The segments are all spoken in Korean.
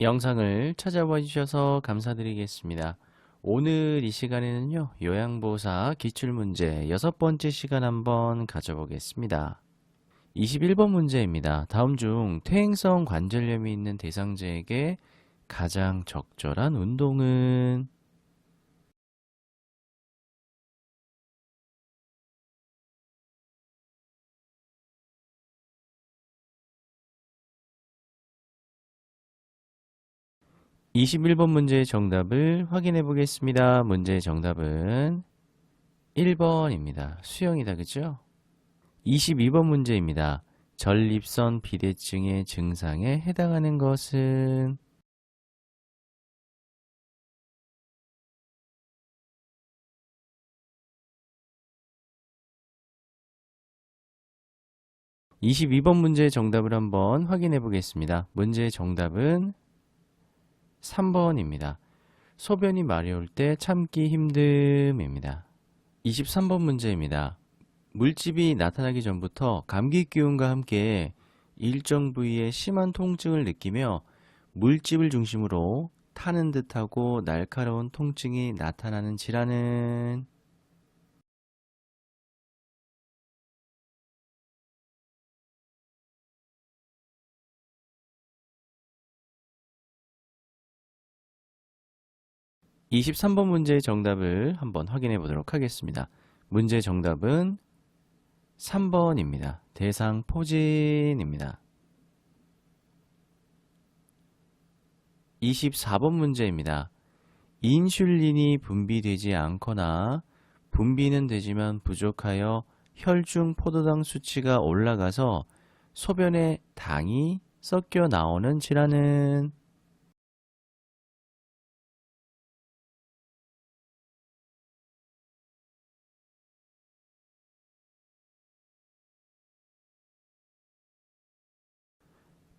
영상을 찾아봐 주셔서 감사드리겠습니다. 오늘 이 시간에는요, 요양보사 기출문제 여섯 번째 시간 한번 가져보겠습니다. 21번 문제입니다. 다음 중 퇴행성 관절염이 있는 대상자에게 가장 적절한 운동은 21번 문제의 정답을 확인해 보겠습니다. 문제의 정답은 1번입니다. 수영이다. 그죠? 22번 문제입니다. 전립선 비대증의 증상에 해당하는 것은 22번 문제의 정답을 한번 확인해 보겠습니다. 문제의 정답은 3번입니다. 소변이 마려울 때 참기 힘듦입니다. 23번 문제입니다. 물집이 나타나기 전부터 감기 기운과 함께 일정 부위에 심한 통증을 느끼며 물집을 중심으로 타는 듯하고 날카로운 통증이 나타나는 질환은 23번 문제의 정답을 한번 확인해 보도록 하겠습니다. 문제 정답은 3번입니다. 대상 포진입니다. 24번 문제입니다. 인슐린이 분비되지 않거나 분비는 되지만 부족하여 혈중 포도당 수치가 올라가서 소변에 당이 섞여 나오는 질환은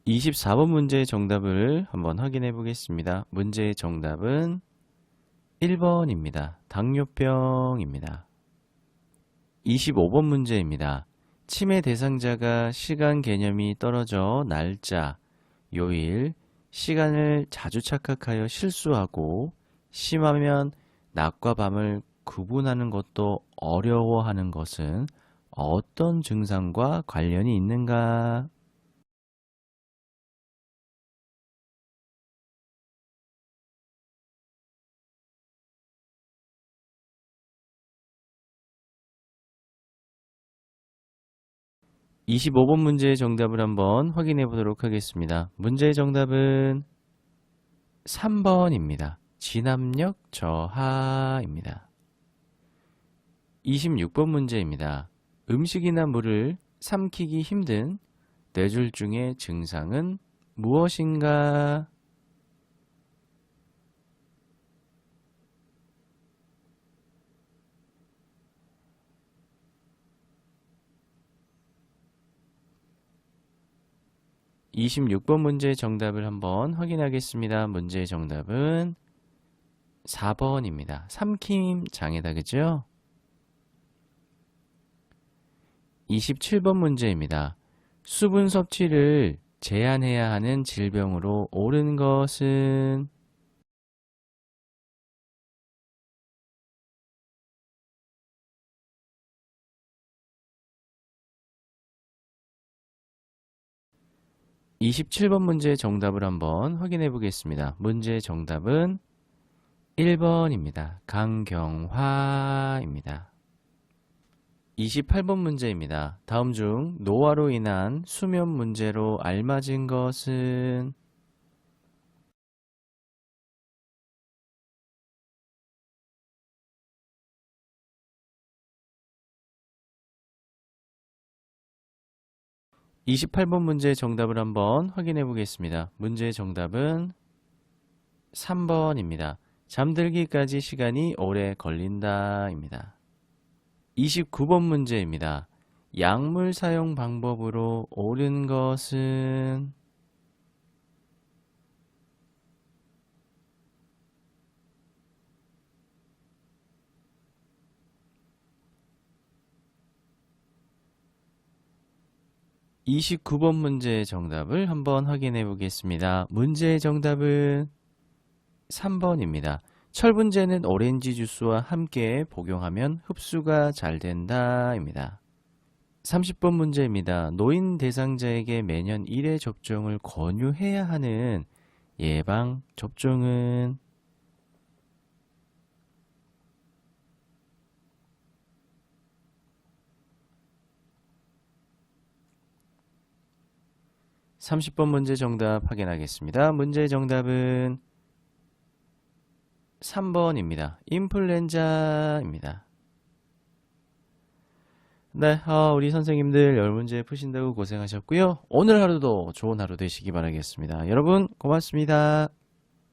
24번 문제의 정답을 한번 확인해 보겠습니다. 문제의 정답은 1번입니다. 당뇨병입니다. 25번 문제입니다. 치매 대상자가 시간 개념이 떨어져 날짜, 요일, 시간을 자주 착각하여 실수하고 심하면 낮과 밤을 구분하는 것도 어려워하는 것은 어떤 증상과 관련이 있는가? 25번 문제의 정답을 한번 확인해 보도록 하겠습니다. 문제의 정답은 3번입니다. 진압력 저하입니다. 26번 문제입니다. 음식이나 물을 삼키기 힘든 뇌졸중의 증상은 무엇인가? 26번 문제의 정답을 한번 확인하겠습니다. 문제의 정답은 4번입니다. 삼킴 장애다. 그죠? 27번 문제입니다. 수분 섭취를 제한해야 하는 질병으로 옳은 것은 27번 문제의 정답을 한번 확인해 보겠습니다. 문제의 정답은 1번입니다. 강경화입니다. 28번 문제입니다. 다음 중 노화로 인한 수면 문제로 알맞은 것은 28번 문제의 정답을 한번 확인해 보겠습니다. 문제의 정답은 3번입니다. 잠들기까지 시간이 오래 걸린다 입니다. 29번 문제입니다. 약물 사용 방법으로 옳은 것은 29번 문제의 정답을 한번 확인해 보겠습니다. 문제의 정답은 3번입니다. 철분제는 오렌지 주스와 함께 복용하면 흡수가 잘 된다입니다. 30번 문제입니다. 노인 대상자에게 매년 1회 접종을 권유해야 하는 예방 접종은 30번 문제 정답 확인하겠습니다. 문제 정답은 3번입니다. 인플루엔자입니다. 네, 어, 우리 선생님들 열 문제 푸신다고 고생하셨고요. 오늘 하루도 좋은 하루 되시기 바라겠습니다. 여러분 고맙습니다.